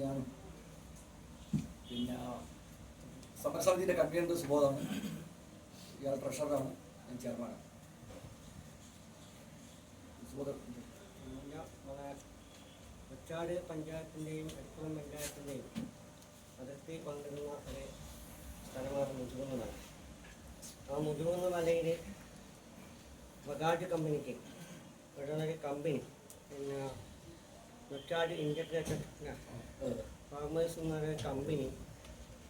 ഞാനും. പിന്നെ സമരസമിതിയുടെ കൺവീനർ സുബോധാണ് ഇയാൾ ട്രഷറാണ് ഞാൻ നമ്മളെ ഒച്ചാട് പഞ്ചായത്തിന്റെയും എടക്കുളം പഞ്ചായത്തിന്റെയും അതിർത്തി പങ്കിടുന്ന ഒരു സ്ഥലമാണ് മുതിർന്ന മല. ആ മുതിർന്ന മലയിൽ ബഗാജ് കമ്പനിക്ക് ഒരു കമ്പനി പിന്നെ ഒച്ചാട് ഇന്റഗ്രേറ്റഡ് ഫാർമേഴ്സ് എന്ന് പറയുന്ന കമ്പനി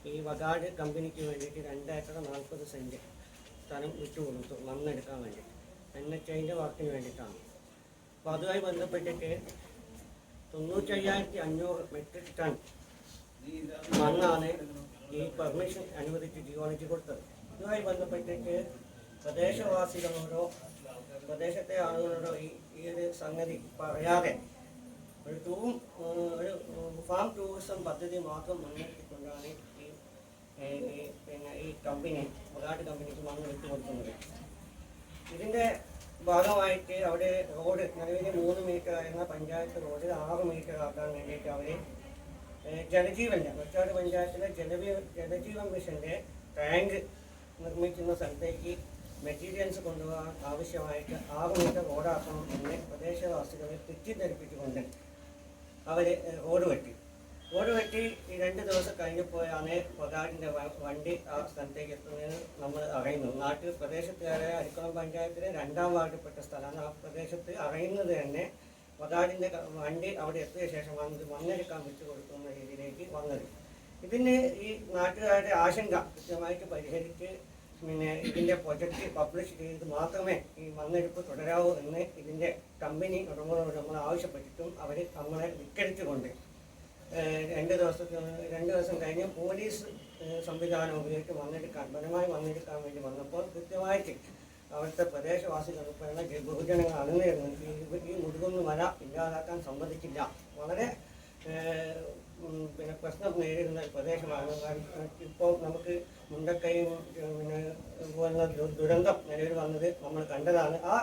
ഈ വകാട് കമ്പനിക്ക് വേണ്ടിയിട്ട് രണ്ടേക്കർ നാൽപ്പത് സെന്റ് സ്ഥലം വിട്ടുകൊടുത്തു മണ്ണെടുക്കാൻ വേണ്ടി. എൻ എച്ച് ഐന്റെ വർക്കിന് വേണ്ടിയിട്ടാണ്. അപ്പോൾ അതുമായി ബന്ധപ്പെട്ടിട്ട് തൊണ്ണൂറ്റയ്യായിരത്തി അഞ്ഞൂറ് മെട്രിക് ടൺ മണ്ണാണ് ഈ പെർമിഷൻ അനുവദിച്ച് ജിയോളജി കൊടുത്തത്. ഇതുമായി ബന്ധപ്പെട്ടിട്ട് പ്രദേശവാസികളോടോ പ്രദേശത്തെ ആളുകളോടോ ഈ ഈ ഒരു സംഗതി പറയാതെ ടൂ ഒരു ഫാം ടൂറിസം പദ്ധതി മാത്രം മുന്നേറ്റിക്കൊണ്ടാണ് പിന്നെ ഈ കമ്പനി മൊറാട്ട് കമ്പനിക്ക് മണ്ണ് വിട്ടു ഇതിന്റെ ഭാഗമായിട്ട് അവിടെ റോഡ് നിലവിൽ മൂന്ന് മീറ്റർ ആയിരുന്ന പഞ്ചായത്ത് റോഡ് ആറ് മീറ്റർ ആക്കാൻ വേണ്ടിയിട്ട് അവർ ജലജീവന്റെ മറ്റാട് പഞ്ചായത്തിലെ ജലവീ ജലജീവൻ മിഷന്റെ ടാങ്ക് നിർമ്മിക്കുന്ന സ്ഥലത്തേക്ക് മെറ്റീരിയൽസ് കൊണ്ടുപോകാൻ ആവശ്യമായിട്ട് ആറ് മീറ്റർ റോഡാക്കണം എന്ന് പ്രദേശവാസികളെ തെറ്റിദ്ധരിപ്പിച്ചുകൊണ്ട് അവർ ഓട് വെട്ടി. ഓട് വെട്ടി രണ്ട് ദിവസം കഴിഞ്ഞപ്പോഴാണ് പൊതാടിന്റെ വണ്ടി ആ സ്ഥലത്തേക്ക് എത്തുന്നതെന്ന് നമ്മൾ അറിയുന്നു. നാട്ടിൽ പ്രദേശത്തുകാരെ അരിക്കുളം പഞ്ചായത്തിലെ രണ്ടാം വാർഡിൽപ്പെട്ട സ്ഥലമാണ് ആ പ്രദേശത്ത് അറിയുന്നത് തന്നെ പൊതാടിന്റെ വണ്ടി അവിടെ എത്തിയ ശേഷമാണ് ഇത് മണ്ണെടുക്കാൻ വെച്ച് കൊടുക്കുന്ന രീതിയിലേക്ക് വന്നത്. ഇതിന് ഈ നാട്ടുകാരുടെ ആശങ്ക കൃത്യമായിട്ട് പരിഹരിച്ച് പിന്നെ ഇതിന്റെ പ്രൊജക്റ്റ് പബ്ലിഷ് ചെയ്ത് മാത്രമേ ഈ മണ്ണെടുപ്പ് തുടരാവൂ എന്ന് ഇതിന്റെ കമ്പനി ഉടമകളോട് നമ്മൾ ആവശ്യപ്പെട്ടിട്ടും അവർ നമ്മളെ വിക്കരിച്ചുകൊണ്ട് രണ്ട് ദിവസത്തിന് രണ്ട് ദിവസം കഴിഞ്ഞ് പോലീസ് സംവിധാനം ഉപയോഗിച്ച് മണ്ണെടുക്കാൻ ബലമായി മണ്ണെടുക്കാൻ വേണ്ടി വന്നപ്പോൾ കൃത്യമായിട്ട് അവിടുത്തെ പ്രദേശവാസികൾ ഉൾപ്പെടെയുള്ള ബഹുജനങ്ങൾ അണിനിരുന്നു ഈ ഈ വര ഇല്ലാതാക്കാൻ സമ്മതിക്കില്ല വളരെ പിന്നെ പ്രശ്നം നേരിടുന്ന പ്രദേശമാണ്. ഇപ്പോൾ നമുക്ക് മുണ്ടക്കൈയും പിന്നെ പോലുള്ള ദുരന്തം നിലവിൽ വന്നത് നമ്മൾ കണ്ടതാണ്. ആ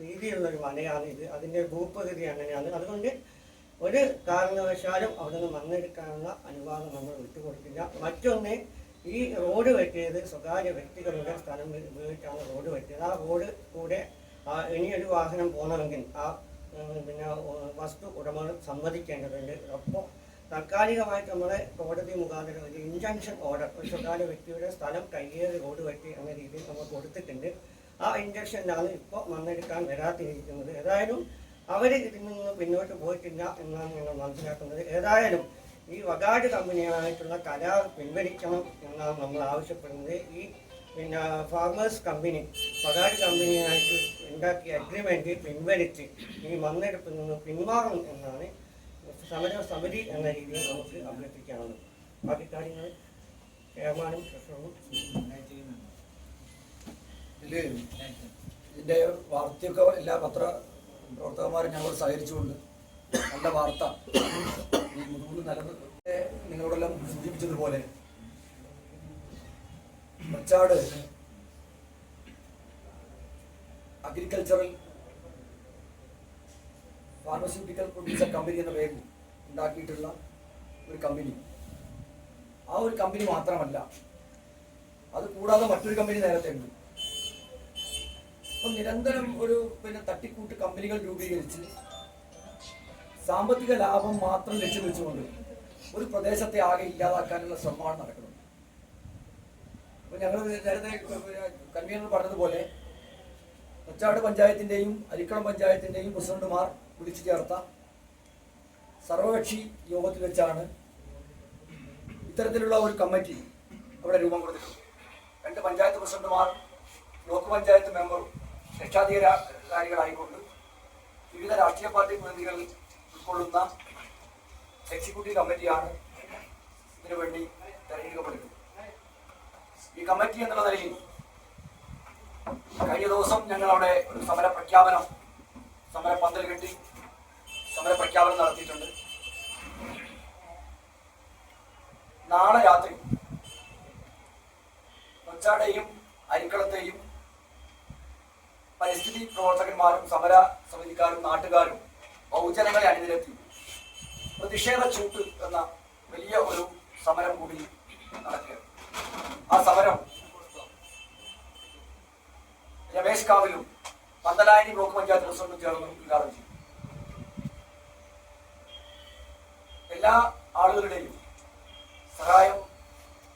രീതിയിലുള്ള ഒരു മലയാണ് ഇത്. അതിന്റെ ഭൂപ്രകൃതി അങ്ങനെയാണ്. അതുകൊണ്ട് ഒരു കാരണവശാലും അവിടെ നിന്ന് മണ്ണെടുക്കാനുള്ള അനുവാദം നമ്മൾ വിട്ടുകൊടുക്കില്ല മറ്റൊന്ന് ഈ റോഡ് വെട്ടിയത് സ്വകാര്യ വ്യക്തികളുടെ സ്ഥലം ഉപയോഗിച്ചാണ് റോഡ് വെട്ടിയത്. ആ റോഡ് കൂടെ ഇനിയൊരു വാഹനം പോകണമെങ്കിൽ ആ പിന്നെ വസ്തു ഉടമകൾ സമ്മതിക്കേണ്ടതുണ്ട്. അപ്പോൾ താൽക്കാലികമായിട്ട് നമ്മളെ കോടതി മുഖാന്തരം ഒരു ഇൻജങ്ഷൻ ഓർഡർ ഒരു സ്വകാര്യ വ്യക്തിയുടെ സ്ഥലം കയ്യേറി റോഡ് പറ്റി എന്ന രീതിയിൽ നമ്മൾ കൊടുത്തിട്ടുണ്ട്. ആ ഇൻജക്ഷനാണ് ഇപ്പോൾ മണ്ണെടുക്കാൻ വരാതിരിക്കുന്നത്. ഏതായാലും അവർ ഇതിൽ നിന്ന് പിന്നോട്ട് പോയിട്ടില്ല എന്നാണ് ഞങ്ങൾ മനസ്സിലാക്കുന്നത്. ഏതായാലും ഈ വകാട് കമ്പനിയായിട്ടുള്ള കരാർ പിൻവലിക്കണം എന്നാണ് നമ്മൾ ആവശ്യപ്പെടുന്നത്. ഈ പിന്നെ ഫാർമേഴ്സ് കമ്പനി വകാട് കമ്പനിയായിട്ട് ഉണ്ടാക്കിയ അഗ്രിമെന്റ് പിൻവലിച്ച് ഈ മണ്ണെടുപ്പിൽ നിന്ന് പിന്മാറണം എന്നാണ് സമര സമിതി എന്ന രീതിയിൽ നമുക്ക് അഭ്യർത്ഥിക്കാവുന്നത്. ബാക്കി കാര്യങ്ങൾ ചെയർമാനും ഇതിന്റെ വാർത്തയൊക്കെ എല്ലാ പത്ര പ്രവർത്തകന്മാരും ഞങ്ങൾ സഹകരിച്ചുകൊണ്ട് നല്ല വാർത്ത മുതുകൊണ്ട് നിലനിർത്തി നിങ്ങളോടെല്ലാം സൂചിപ്പിച്ചതുപോലെ Machad agricultural pharmaceutical producer company എന്ന പേരിൽ ഉണ്ടാക്കിയിട്ടുള്ള ഒരു കമ്പനി ആ ഒരു കമ്പനി മാത്രമല്ല അത് കൂടാതെ മറ്റൊരു കമ്പനി നേരത്തെ ഉണ്ട്. അപ്പൊ നിരന്തരം ഒരു പിന്നെ തട്ടിക്കൂട്ട് കമ്പനികൾ രൂപീകരിച്ച് സാമ്പത്തിക ലാഭം മാത്രം ലക്ഷ്യം വെച്ചുകൊണ്ട് ഒരു പ്രദേശത്തെ ആകെ ഇല്ലാതാക്കാനുള്ള ശ്രമമാണ് നടക്കുന്നത്. അപ്പൊ ഞങ്ങൾ നേരത്തെ കൺവീനർ പറഞ്ഞതുപോലെ കൊച്ചാട് പഞ്ചായത്തിന്റെയും അരിക്കളം പഞ്ചായത്തിന്റെയും പ്രസിഡന്റുമാർ വിളിച്ചു ചേർത്ത സർവകക്ഷി യോഗത്തിൽ വെച്ചാണ് ഇത്തരത്തിലുള്ള ഒരു കമ്മിറ്റി അവിടെ രൂപം കൊടുത്തിട്ടുണ്ട് രണ്ട് പഞ്ചായത്ത് പ്രസിഡന്റുമാർ ബ്ലോക്ക് പഞ്ചായത്ത് മെമ്പർ രക്ഷാധികാരികളായിക്കൊണ്ട് വിവിധ രാഷ്ട്രീയ പാർട്ടി പ്രതിനിധികൾ ഉൾക്കൊള്ളുന്ന എക്സിക്യൂട്ടീവ് കമ്മിറ്റിയാണ് ഇതിനു വേണ്ടി തെരഞ്ഞെടുക്കപ്പെടുന്നത്. ഈ കമ്മിറ്റി എന്നുള്ള നിലയിൽ കഴിഞ്ഞ ദിവസം ഞങ്ങൾ അവിടെ ഒരു സമര പ്രഖ്യാപനം സമര പന്തൽ കെട്ടി സമര പ്രഖ്യാപനം നടത്തിയിട്ടുണ്ട്. നാളെ രാത്രി കൊച്ചാടെയും അരിക്കളത്തെയും പരിസ്ഥിതി പ്രവർത്തകന്മാരും സമര സമിതിക്കാരും നാട്ടുകാരും ബഹുജനങ്ങളെ അണിനിരത്തി പ്രതിഷേധ ചൂട്ട് എന്ന വലിയ ഒരു സമരം കൂടി നടക്കുക ആ സമരം രമേശ് കാവിലും പന്തലായനി ബ്ലോക്ക് പഞ്ചായത്ത് പ്രസിഡന്റും ചേർന്ന് ഉദ്ഘാടനം ചെയ്തു. എല്ലാ ആളുകളുടെയും സഹായം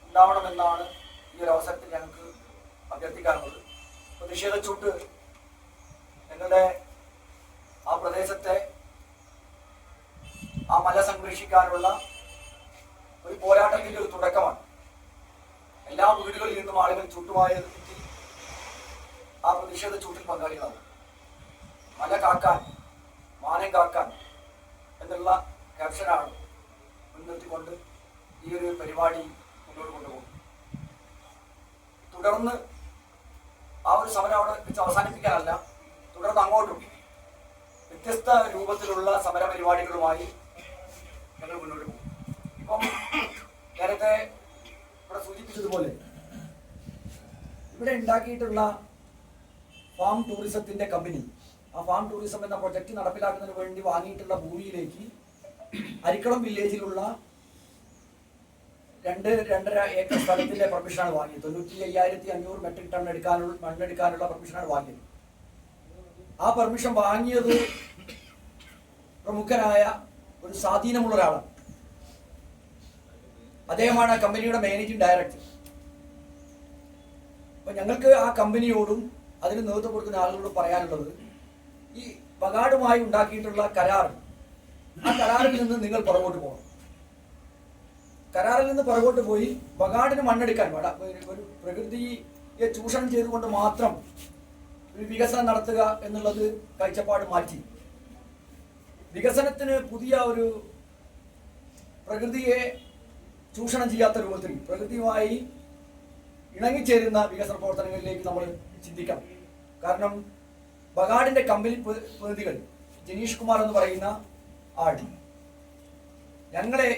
ഉണ്ടാവണമെന്നാണ് ഈ ഒരു അവസരത്തിൽ ഞങ്ങൾക്ക് അഭ്യർത്ഥിക്കാനുള്ളത്. പ്രതിഷേധ ചൂട്ട് ഞങ്ങളുടെ ആ പ്രദേശത്തെ ആ മല സംരക്ഷിക്കാനുള്ള ഒരു പോരാട്ടത്തിന്റെ ഒരു തുടക്കമാണ്. എല്ലാ വീടുകളിൽ നിന്നും ആളുകൾ ചൂട്ടുമായ എത്തി ആ പ്രതിഷേധ ചൂട്ടിൽ പങ്കാളികളാവും മല കാക്കാൻ മാനം കാക്കാൻ എന്നുള്ള ക്യാപ്ഷനാണ് മുൻനിർത്തിക്കൊണ്ട് ഈ ഒരു പരിപാടി മുന്നോട്ട് കൊണ്ടുപോകും. തുടർന്ന് ആ ഒരു സമരം അവിടെ വെച്ച് അവസാനിപ്പിക്കാനല്ല തുടർന്ന് അങ്ങോട്ടും വ്യത്യസ്ത രൂപത്തിലുള്ള സമര പരിപാടികളുമായി ഞങ്ങൾ മുന്നോട്ട് പോകും. ഇപ്പം നേരത്തെ ഇവിടെ സൂചിപ്പിച്ചതുപോലെ ഇവിടെ ഉണ്ടാക്കിയിട്ടുള്ള ഫാം ടൂറിസത്തിന്റെ കമ്പനി ആ ഫാം ടൂറിസം എന്ന പ്രൊജക്ട് നടപ്പിലാക്കുന്നതിന് വേണ്ടി വാങ്ങിയിട്ടുള്ള ഭൂമിയിലേക്ക് അരിക്കളം വില്ലേജിലുള്ള രണ്ട് രണ്ടര ഏക്കർ സ്ഥലത്തിന്റെ പെർമിഷനാണ് വാങ്ങിയത്. തൊണ്ണൂറ്റി അയ്യായിരത്തി അഞ്ഞൂറ് മെട്രിക് ടൺ എടുക്കാനുള്ള മണ്ണെടുക്കാനുള്ള പെർമിഷനാണ് വാങ്ങിയത്. ആ പെർമിഷൻ വാങ്ങിയത് പ്രമുഖനായ ഒരു സ്വാധീനമുള്ള ഒരാളാണ്. അദ്ദേഹമാണ് ആ കമ്പനിയുടെ മാനേജിംഗ് ഡയറക്ടർ അപ്പൊ ഞങ്ങൾക്ക് ആ കമ്പനിയോടും അതിന് നേതൃത്വം കൊടുക്കുന്ന ആളുകളോടും പറയാനുള്ളത് ഈ വകാടുമായി ഉണ്ടാക്കിയിട്ടുള്ള കരാർ ആ കരാറിൽ നിന്ന് നിങ്ങൾ പുറകോട്ട് പോകണം. കരാറിൽ നിന്ന് പുറകോട്ട് പോയി ബഗാഡിന് മണ്ണെടുക്കാൻ വേണ്ട ഒരു- പ്രകൃതിയെ ചൂഷണം ചെയ്തുകൊണ്ട് മാത്രം ഒരു വികസനം നടത്തുക എന്നുള്ളത് കാഴ്ചപ്പാട് മാറ്റി. വികസനത്തിന് പുതിയ ഒരു പ്രകൃതിയെ ചൂഷണം ചെയ്യാത്ത രൂപത്തിൽ പ്രകൃതിയുമായി ഇണങ്ങിച്ചേരുന്ന വികസന പ്രവർത്തനങ്ങളിലേക്ക് നമ്മൾ ചിന്തിക്കാം കാരണം ബഗാഡിന്റെ കമ്പനി പ്ര- പ്രതിനിധികൾ ജനീഷ് കുമാർ എന്ന് പറയുന്ന ആൾ ഞങ്ങളെ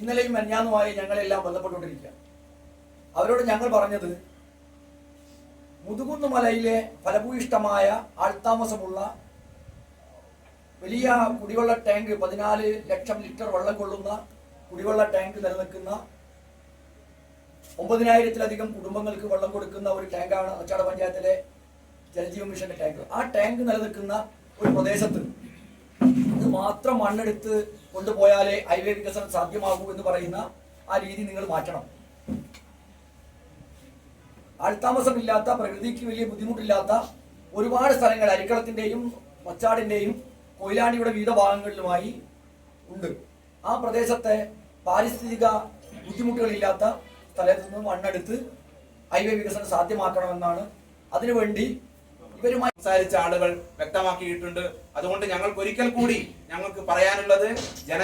ഇന്നലെയും അന്യാന്നുമായി ഞങ്ങളെല്ലാം ബന്ധപ്പെട്ടുകൊണ്ടിരിക്കുക. അവരോട് ഞങ്ങൾ പറഞ്ഞത് മുതുകുന്ന് മലയിലെ ഫലഭൂയിഷ്ടമായ ആൾത്താമസമുള്ള വലിയ കുടിവെള്ള ടാങ്ക് പതിനാല് ലക്ഷം ലിറ്റർ വെള്ളം കൊള്ളുന്ന കുടിവെള്ള ടാങ്ക് നിലനിൽക്കുന്ന ഒമ്പതിനായിരത്തിലധികം കുടുംബങ്ങൾക്ക് വെള്ളം കൊടുക്കുന്ന ഒരു ടാങ്കാണ് അച്ചാട പഞ്ചായത്തിലെ ജലജീവൻ മിഷന്റെ ടാങ്ക്. ആ ടാങ്ക് നിലനിൽക്കുന്ന ഒരു പ്രദേശത്ത് ഇത് മാത്രം മണ്ണെടുത്ത് കൊണ്ടുപോയാലേ ഹൈവേ വികസനം സാധ്യമാകൂ എന്ന് പറയുന്ന ആ രീതി നിങ്ങൾ മാറ്റണം. ആൾത്താമസമില്ലാത്ത പ്രകൃതിക്ക് വലിയ ബുദ്ധിമുട്ടില്ലാത്ത ഒരുപാട് സ്ഥലങ്ങൾ അരിക്കളത്തിന്റെയും മച്ചാടിന്റെയും കൊയിലാണ്ടിയുടെ വിവിധ ഭാഗങ്ങളിലുമായി ഉണ്ട്. ആ പ്രദേശത്തെ പാരിസ്ഥിതിക ബുദ്ധിമുട്ടുകളില്ലാത്ത സ്ഥലത്ത് നിന്ന് മണ്ണെടുത്ത് ഹൈവേ വികസനം സാധ്യമാക്കണമെന്നാണ് അതിനുവേണ്ടി ഇവരുമായി സംസാരിച്ച ആളുകൾ വ്യക്തമാക്കിയിട്ടുണ്ട്. അതുകൊണ്ട് ഞങ്ങൾക്ക് ഒരിക്കൽ കൂടി ഞങ്ങൾക്ക് പറയാനുള്ളത് ജന